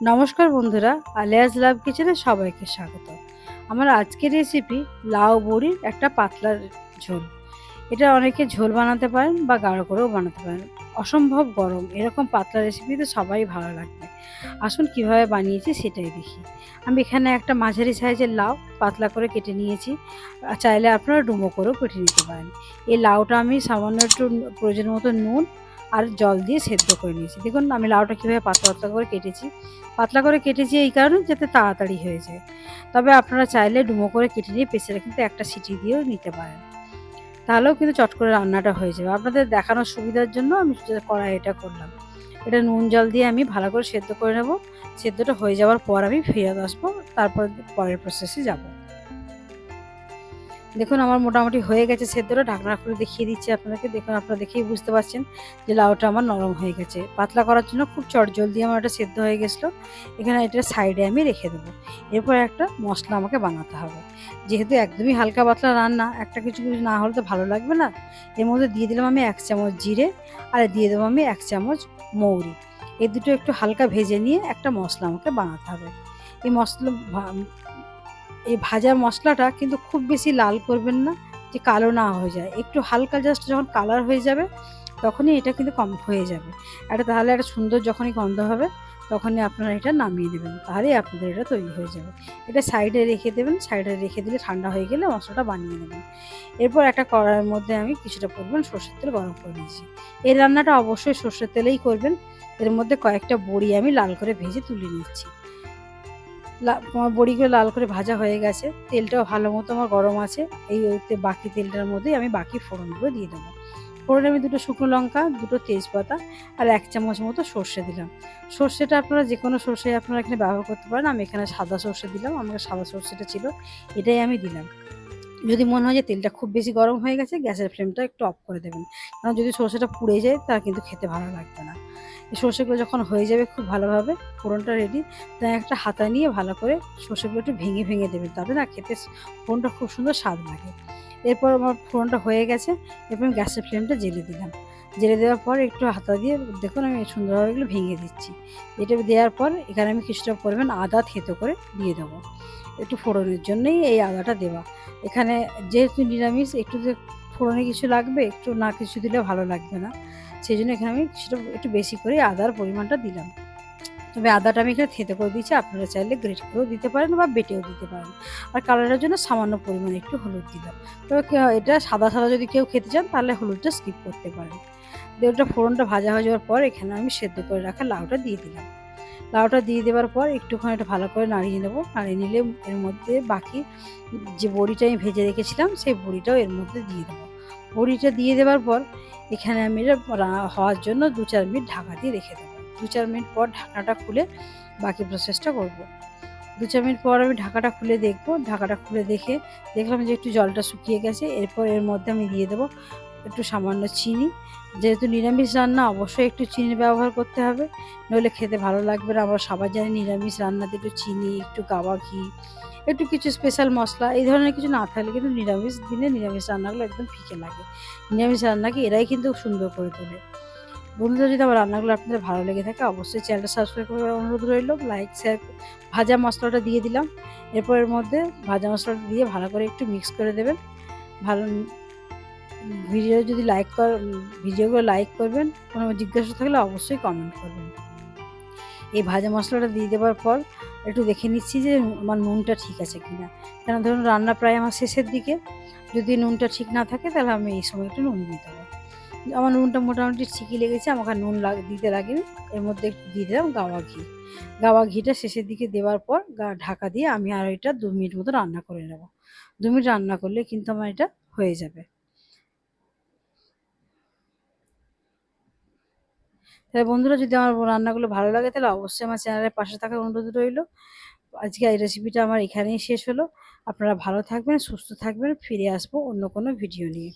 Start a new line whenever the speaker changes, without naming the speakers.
নমস্কার বন্ধুরা, আলিয়াস লাভ কিচেনে সবাইকে স্বাগত। আমার আজকের রেসিপি লাউ বড়ির একটা পাতলা ঝোল। এটা অনেকে ঝোল বানাতে পারেন বা গাঢ় করেও বানাতে পারেন। অসম্ভব গরম, এরকম পাতলা রেসিপি তো সবাই ভালো লাগবে। আসুন কীভাবে বানিয়েছি সেটাই দেখি। আমি এখানে একটা মাঝারি সাইজের লাউ পাতলা করে কেটে নিয়েছি। চাইলে আপনারা ডুমো করেও কেটে নিতে পারেন। এই লাউটা আমি সামান্য একটু প্রয়োজন মতো নুন আর জল দিয়ে সেদ্ধ করে নিয়েছি। দেখুন, আমি লাউটা কীভাবে পাতলা পাতলা করে কেটেছি। পাতলা করে কেটেছি এই কারণে যাতে তাড়াতাড়ি হয়ে যায়। তবে আপনারা চাইলে ডুমো করে কেটে নিয়ে প্রেসারে কিন্তু একটা সিটি দিয়েও নিতে পারেন। তাহলেও কিন্তু চট করে রান্নাটা হয়ে যাবে। আপনাদের দেখানোর সুবিধার জন্য আমি কড়াই এটা করলাম। এটা নুন জল দিয়ে আমি ভালো করে সেদ্ধ করে নেব। সেদ্ধটা হয়ে যাওয়ার পর আমি ফেরত আসব। তারপর পরের প্রসেসে যাব। দেখুন, আমার মোটামুটি হয়ে গেছে সেদ্ধটা। ঢাকনা খুলে দেখিয়ে দিচ্ছি আপনাদেরকে। দেখুন, আপনারা দেখেই বুঝতে পারছেন যে লাউটা আমার নরম হয়ে গেছে। পাতলা করার জন্য খুব চট জলদি আমার এটা সেদ্ধ হয়ে গেছিল। এখানে এটা সাইডে আমি রেখে দেবো। এরপর একটা মশলা আমাকে বানাতে হবে। যেহেতু একদমই হালকা পাতলা রান্না, একটা কিছু কিছু না হলে তো ভালো লাগবে না। এর মধ্যে দিয়ে দিলাম আমি এক চামচ জিরে আর দিয়ে দেবো আমি এক চামচ মৌরি। এই দুটো একটু হালকা ভেজে নিয়ে একটা মশলা আমাকে বানাতে হবে। এই মশলা এই ভাজা মশলাটা কিন্তু খুব বেশি লাল করবেন না, যে কালো না হয়ে যায়। একটু হালকা জাস্ট যখন কালার হয়ে যাবে, তখনই এটা কিন্তু কম হয়ে যাবে। এটা তাহলে একটা সুন্দর যখনই গন্ধ হবে, তখনই আপনারা এটা নামিয়ে দেবেন। তাহলেই আপনাদের এটা তৈরি হয়ে যাবে। এটা সাইডে রেখে দেবেন সাইডে রেখে দিলে ঠান্ডা হয়ে গেলে মশলাটা বানিয়ে নেবেন। এরপর একটা কড়াইয়ের মধ্যে আমি কিছুটা পরিমাণ সর্ষের তেল গরম করে নিয়েছি। এই রান্নাটা অবশ্যই সর্ষের তেলেই করবেন। এর মধ্যে কয়েকটা বড়ি আমি লাল করে ভেজে তুলে নিচ্ছি। বড়িগুলো লাল করে ভাজা হয়ে গেছে। তেলটাও ভালো মতো আমার গরম আছে। এই বাকি তেলটার মধ্যেই আমি বাকি ফোড়নগুলো দিয়ে দেবো। ফোড়নে আমি দুটো শুকনো লঙ্কা, দুটো তেজপাতা আর এক চামচ মতো সর্ষে দিলাম। সর্ষেটা আপনারা যে কোনো সর্ষে আপনারা এখানে ব্যবহার করতে পারেন। আমি এখানে সাদা সর্ষে দিলাম। আমার সাদা সর্ষেটা ছিল, এটাই আমি দিলাম। যদি মনে হয় যে তেলটা খুব বেশি গরম হয়ে গেছে, গ্যাসের ফ্লেমটা একটু অফ করে দেবেন। কারণ যদি সর্ষেটা পুড়ে যায়, তা কিন্তু খেতে ভালো লাগবে না। সর্ষেগুলো যখন হয়ে যাবে খুব ভালোভাবে, ফোড়নটা রেডি তাই একটা হাতা নিয়ে ভালো করে সর্ষেগুলো একটু ভেঙে ভেঙে দেবেন তবে না, খেতে ফোড়নটা খুব সুন্দর স্বাদ লাগে। এরপর আমার ফোড়নটা হয়ে গেছে, এরপর আমি গ্যাসের ফ্লেমটা জেলে দিলাম। জেলে দেওয়ার পর একটু হাতা দিয়ে দেখুন আমি সুন্দরভাবে এগুলো ভেঙে দিচ্ছি। এটা দেওয়ার পর এখানে আমি কিছুটা পরিমাণ আদা থেতো করে দিয়ে দেবো। একটু ফোড়নের জন্যই এই আদাটা দেওয়া। এখানে যেহেতু নিরামিষ, একটু যে ফোড়নে কিছু লাগবে, একটু না কিছু দিলে ভালো লাগবে না। সেই জন্য এখানে আমি সেটা একটু বেশি করে আদার পরিমাণটা দিলাম। তবে আদাটা আমি এখানে থেতে করে দিচ্ছি আপনারা চাইলে গ্রেট করেও দিতে পারেন বা বেটেও দিতে পারেন। আর কালারের জন্য সামান্য পরিমাণে একটু হলুদ দিলাম। তবে এটা সাদা সাদা যদি কেউ খেতে চান, তাহলে হলুদটা স্কিপ করতে পারেন। দিয়ে ওটা ফোড়নটা ভাজা হয়ে যাওয়ার পর এখানে আমি সেদ্ধ করে রাখা লাউটা দিয়ে দিলাম। লাউটা দিয়ে দেওয়ার পর একটুখানি এটা ভালো করে নাড়িয়ে নেব। নাড়িয়ে নিলে এর মধ্যে বাকি যে বড়িটা আমি ভেজে রেখেছিলাম, সেই বড়িটাও এর মধ্যে দিয়ে দেবো। বড়িটা দিয়ে দেওয়ার পর এখানে আমি হওয়ার জন্য দু চার মিনিট ঢাকা দিয়ে রেখে দেবো। দু চার মিনিট পর ঢাকনাটা খুলে বাকি প্রসেসটা করব। দু চার মিনিট পর আমি ঢাকাটা খুলে দেখব। ঢাকাটা খুলে দেখে দেখলাম যে একটু জলটা শুকিয়ে গেছে। এরপর এর মধ্যে আমি দিয়ে দেবো একটু সামান্য চিনি। যেহেতু নিরামিষ রান্না, অবশ্যই একটু চিনি ব্যবহার করতে হবে। নইলে খেতে ভালো লাগবে না। আমরা সবাই জানি নিরামিষ রান্নাতে একটু চিনি, একটু গাওয়া ঘি একটু কিছু স্পেশাল মশলা, এই ধরনের কিছু না থাকলে কিন্তু নিরামিষ দিনে নিরামিষ রান্নাগুলো একদম ফিকে লাগে। নিরামিষ রান্নাকে এরাই কিন্তু সুন্দর করে তোলে। বন্ধুরা, যদি আমার রান্নাগুলো আপনাদের ভালো লেগে থাকে, অবশ্যই চ্যানেলটা সাবস্ক্রাইব করার অনুরোধ রইল। লাইক শেয়ার ভাজা মশলাটা দিয়ে দিলাম। এরপর এর মধ্যে ভাজা মশলাটা দিয়ে ভালো করে একটু মিক্স করে দেবেন। ভালো ভিডিও যদি লাইক কর, ভিডিওগুলো লাইক করবেন, কোনো জিজ্ঞাসা থাকলে অবশ্যই কমেন্ট করবেন। এই ভাজা মশলাটা দিয়ে দেওয়ার পর একটু দেখে নিচ্ছি যে আমার নুনটা ঠিক আছে কি না কেন ধরুন রান্না প্রায় আমার শেষের দিকে। যদি নুনটা ঠিক না থাকে তাহলে আমি এই সময় একটু নুন দিয়ে দেবো আমার নুনটা মোটামুটি ঠিকই লেগেছে, আমাকে নুন দিতে লাগেনি। এর মধ্যে একটু দিয়ে দিলাম গাওয়া ঘি। গাওয়া ঘিটা শেষের দিকে দেওয়ার পর ঢাকা দিয়ে আমি আর এটা দু মিনিট মতো রান্না করে নেব। দু মিনিট রান্না করলে কিন্তু আমার এটা হয়ে যাবে। তাহলে বন্ধুরা, যদি আমার রান্নাগুলো ভালো লাগে, তাহলে অবশ্যই আমার চ্যানেলের পাশে থাকার অনুরোধ রইল। আজকে এই রেসিপিটা আমার এখানেই শেষ হলো। আপনারা ভালো থাকবেন, সুস্থ থাকবেন, ফিরে আসব অন্য কোনো ভিডিও নিয়ে।